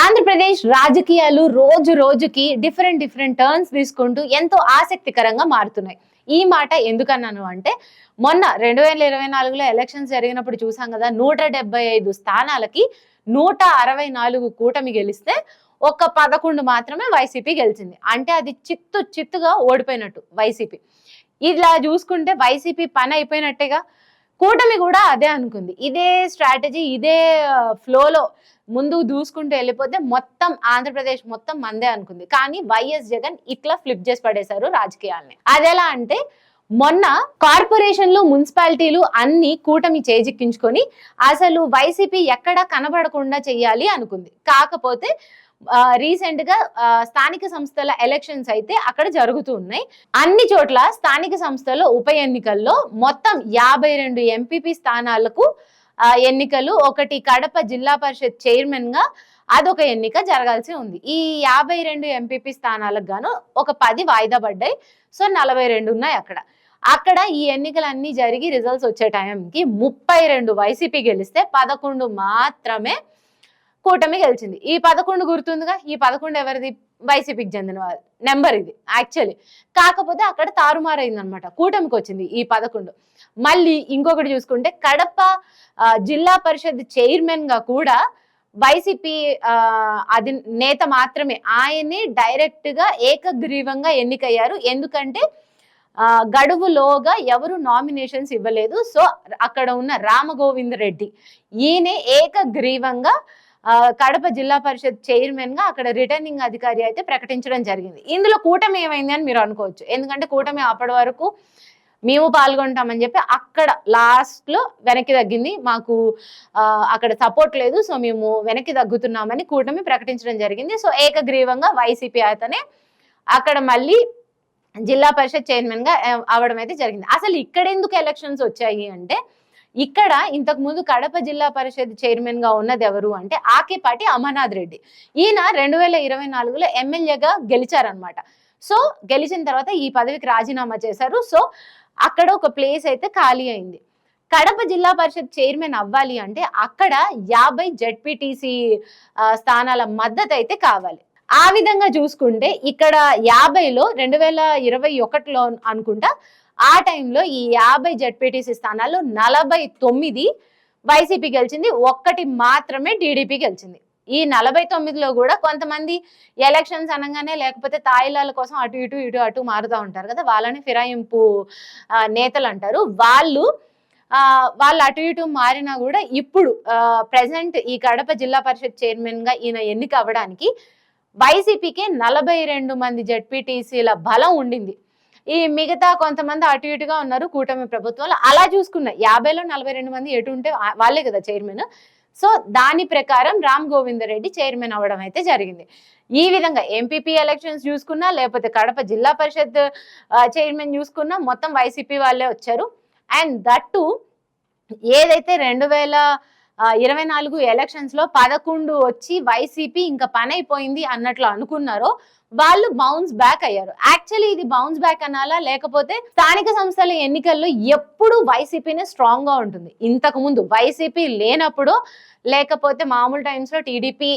ఆంధ్రప్రదేశ్ రాజకీయాలు రోజు రోజుకి డిఫరెంట్ డిఫరెంట్ టర్న్స్ తీసుకుంటూ ఎంతో ఆసక్తికరంగా మారుతున్నాయి. ఈ మాట ఎందుకన్నాను అంటే మొన్న రెండు వేల ఇరవై నాలుగులో ఎలక్షన్స్ జరిగినప్పుడు చూసాం కదా నూట డెబ్బై ఐదు స్థానాలకి నూట అరవై నాలుగు కూటమి గెలిస్తే ఒక పదకొండు మాత్రమే వైసీపీ గెలిచింది. అంటే అది చిత్తు చిత్తుగా ఓడిపోయినట్టు వైసీపీ. ఇలా చూసుకుంటే వైసీపీ పని అయిపోయినట్టేగా కూటమి కూడా అదే అనుకుంది. ఇదే స్ట్రాటజీ ఇదే ఫ్లోలో ముందు దూసుకుంటూ వెళ్ళిపోతే మొత్తం ఆంధ్రప్రదేశ్ మొత్తం మందే అనుకుంది. కానీ వైఎస్ జగన్ ఇట్లా ఫ్లిప్ చేసి పడేశారు రాజకీయాల్ని. అదెలా అంటే మొన్న కార్పొరేషన్లు మున్సిపాలిటీలు అన్ని కూటమి చేజిక్కించుకొని అసలు వైసీపీ ఎక్కడ కనబడకుండా చెయ్యాలి అనుకుంది. కాకపోతే రీసెంట్గా స్థానిక సంస్థల ఎలక్షన్స్ అయితే అక్కడ జరుగుతూ ఉన్నాయి. అన్ని చోట్ల స్థానిక సంస్థల ఉప ఎన్నికల్లో మొత్తం యాభై రెండు ఎంపీపీ స్థానాలకు ఎన్నికలు ఒకటి కడప జిల్లా పరిషత్ చైర్మన్గా అదొక ఎన్నిక జరగాల్సి ఉంది. ఈ యాభై రెండు ఎంపీపీ స్థానాలకు గాను ఒక పది వాయిదా పడ్డాయి. సో నలభై రెండు ఉన్నాయి అక్కడ. అక్కడ ఈ ఎన్నికలన్నీ జరిగి రిజల్ట్స్ వచ్చే టైంకి ముప్పై రెండు వైసీపీ గెలిస్తే పదకొండు మాత్రమే కూటమి గెలిచింది. ఈ పదకొండు గుర్తుందిగా? ఈ పదకొండు ఎవరిది? వైసీపీకి చెందిన వారి నెంబర్ ఇది యాక్చువల్లీ. కాకపోతే అక్కడ తారుమారైంది అనమాట కూటమికి వచ్చింది ఈ పదకొండు. మళ్ళీ ఇంకొకటి చూసుకుంటే కడప జిల్లా పరిషత్ చైర్మన్గా కూడా వైసీపీ అది నేత మాత్రమే. ఆయనే డైరెక్ట్గా ఏకగ్రీవంగా ఎన్నికయ్యారు. ఎందుకంటే గడువులోగా ఎవరు నామినేషన్స్ ఇవ్వలేదు. సో అక్కడ ఉన్న రామగోవింద్ రెడ్డి ఈయనే ఏకగ్రీవంగా కడప జిల్లా పరిషత్ చైర్మన్గా అక్కడ రిటర్నింగ్ అధికారి అయితే ప్రకటించడం జరిగింది. ఇందులో కూటమి ఏమైంది అని మీరు అనుకోవచ్చు. ఎందుకంటే కూటమి అప్పటి వరకు మేము పాల్గొంటామని చెప్పి అక్కడ లాస్ట్లో వెనక్కి తగ్గింది. మాకు అక్కడ సపోర్ట్ లేదు. సో మేము వెనక్కి తగ్గుతున్నామని కూటమి ప్రకటించడం జరిగింది. సో ఏకగ్రీవంగా వైసీపీ అయితేనే అక్కడ మళ్ళీ జిల్లా పరిషత్ చైర్మన్గా అవడం అయితే జరిగింది. అసలు ఇక్కడ ఎందుకు ఎలక్షన్స్ వచ్చాయి అంటే ఇక్కడ ఇంతకు ముందు కడప జిల్లా పరిషత్ చైర్మన్గా ఉన్నది ఎవరు అంటే ఆకేపాటి అమర్నాథ్ రెడ్డి. ఈయన రెండు వేల ఇరవై నాలుగులో ఎమ్మెల్యేగా గెలిచారనమాట సో గెలిచిన తర్వాత ఈ పదవికి రాజీనామా చేశారు. సో అక్కడ ఒక ప్లేస్ అయితే ఖాళీ అయింది. కడప జిల్లా పరిషత్ చైర్మన్ అవ్వాలి అంటే అక్కడ యాభై జెడ్పీటీసీ స్థానాల మద్దతు అయితే కావాలి. ఆ విధంగా చూసుకుంటే ఇక్కడ యాభైలో రెండు వేల ఇరవై ఒకటిలో అనుకుంటా ఆ టైంలో ఈ యాభై జడ్పీటీసీ స్థానాల్లో నలభై తొమ్మిది వైసీపీ గెలిచింది ఒక్కటి మాత్రమే టీడీపీ గెలిచింది. ఈ నలభై తొమ్మిదిలో కూడా కొంతమంది ఎలక్షన్స్ అనగానే లేకపోతే తాయిలాల కోసం అటు ఇటు ఇటు అటు మారుతూ ఉంటారు కదా వాళ్ళని ఫిరాయింపు నేతలు అంటారు. వాళ్ళు వాళ్ళు అటు ఇటు మారినా కూడా ఇప్పుడు ప్రజెంట్ ఈ కడప జిల్లా పరిషత్ చైర్మన్గా ఈయన ఎన్నిక అవ్వడానికి వైసీపీకి నలభై రెండు మంది జడ్పీటీసీల బలం ఉండింది. ఈ మిగతా కొంతమంది అటు ఇటుగా ఉన్నారు కూటమి ప్రభుత్వంలో. అలా చూసుకున్న యాభైలో నలభై రెండు మంది ఎటు ఉంటే వాళ్ళే కదా చైర్మన్. సో దాని ప్రకారం రామ్ గోవింద రెడ్డి చైర్మన్ అవ్వడం అయితే జరిగింది. ఈ విధంగా ఎంపీపీ ఎలక్షన్స్ చూసుకున్నా లేకపోతే కడప జిల్లా పరిషత్ చైర్మన్ చూసుకున్నా మొత్తం వైసీపీ వాళ్ళే వచ్చారు. అండ్ దట్టు ఏదైతే రెండు వేల ఇరవై నాలుగు ఎలక్షన్స్లో పదకొండు వచ్చి వైసీపీ ఇంకా పని అయిపోయింది అన్నట్లు అనుకున్నారో. వాళ్ళు బౌన్స్ బ్యాక్ అయ్యారు. యాక్చువల్లీ ఇది బౌన్స్ బ్యాక్ అనాలా? లేకపోతే స్థానిక సంస్థల ఎన్నికల్లో ఎప్పుడు వైసీపీనే స్ట్రాంగ్గా ఉంటుంది. ఇంతకు ముందు వైసీపీ లేనప్పుడు లేకపోతే మామూలు టైమ్స్లో టీడీపీ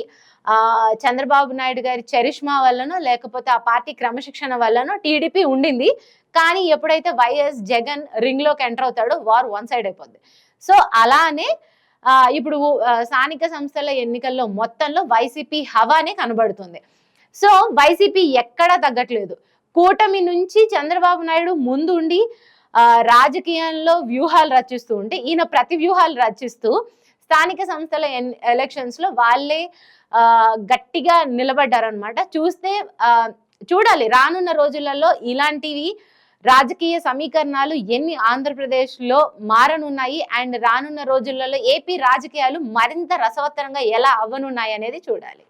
ఆ చంద్రబాబు నాయుడు గారి చరిష్మా వల్లనో లేకపోతే ఆ పార్టీ క్రమశిక్షణ వల్లనో టీడీపీ ఉండింది. కానీ ఎప్పుడైతే వైఎస్ జగన్ రింగ్లోకి ఎంటర్ అవుతాడో వార్ వన్ సైడ్ అయిపోద్ది. సో అలానే ఇప్పుడు స్థానిక సంస్థల ఎన్నికల్లో మొత్తంలో వైసీపీ హవానే కనబడుతుంది. సో వైసీపీ ఎక్కడా తగ్గట్లేదు. కూటమి నుంచి చంద్రబాబు నాయుడు ముందుండి రాజకీయంలో వ్యూహాలు రచిస్తూ ఉంటే ఈయన ప్రతి వ్యూహాలు రచిస్తూ స్థానిక సంస్థల ఎన్ ఎలక్షన్స్లో వాళ్ళే గట్టిగా నిలబడ్డారనమాట చూస్తే చూడాలి రానున్న రోజులలో ఇలాంటివి రాజకీయ సమీకరణాలు ఎన్ని ఆంధ్రప్రదేశ్లో మారనున్నాయి అండ్ రానున్న రోజులలో ఏపీ రాజకీయాలు మరింత రసవత్తరంగా ఎలా అవ్వనున్నాయి అనేది చూడాలి.